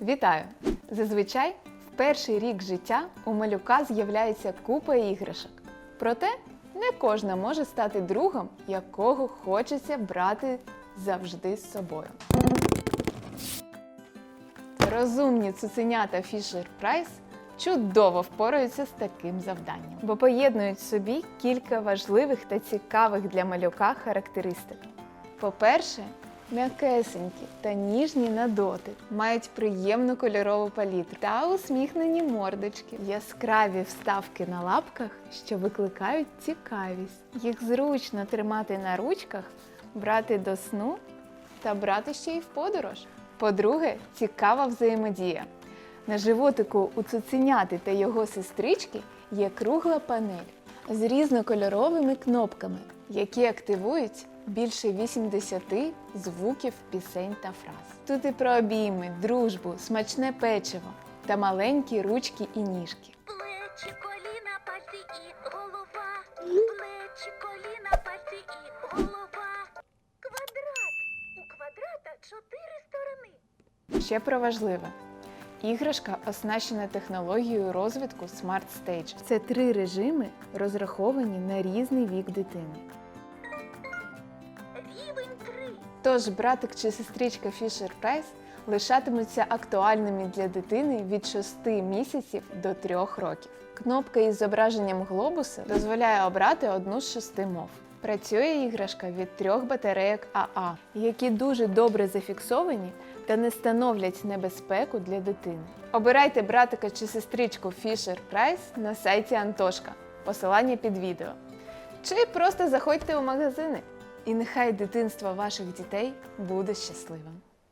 Вітаю! Зазвичай в перший рік життя у малюка з'являється купа іграшок. Проте не кожна може стати другом, якого хочеться брати завжди з собою. Розумні цуценята Fisher Price чудово впораються з таким завданням, бо поєднують в собі кілька важливих та цікавих для малюка характеристик. По-перше, м'якесенькі та ніжні на дотик, мають приємну кольорову палітру та усміхнені мордочки, яскраві вставки на лапках, що викликають цікавість. Їх зручно тримати на ручках, брати до сну та брати ще й в подорож. По-друге, цікава взаємодія. На животику у цуценяти та його сестрички є кругла панель з різнокольоровими кнопками, які активують більше 80 звуків пісень та фраз. Тут і про обійми, дружбу, смачне печиво та маленькі ручки і ніжки. Плечі, коліна, пальці і голова. Плечі, коліна, пальці і голова. Квадрат. У квадрата чотири сторони. Ще про важливе. Іграшка оснащена технологією розвитку Smart Stage. Це три режими, розраховані на різний вік дитини. Тож братик чи сестричка Fisher Price лишатимуться актуальними для дитини від 6 місяців до 3 років. Кнопка із зображенням глобуса дозволяє обрати одну з шести мов. Працює іграшка від трьох батарейок АА, які дуже добре зафіксовані та не становлять небезпеку для дитини. Обирайте братика чи сестричку Fisher Price на сайті Антошка. Посилання під відео. Чи просто заходьте у магазини. І нехай дитинство ваших дітей буде щасливим.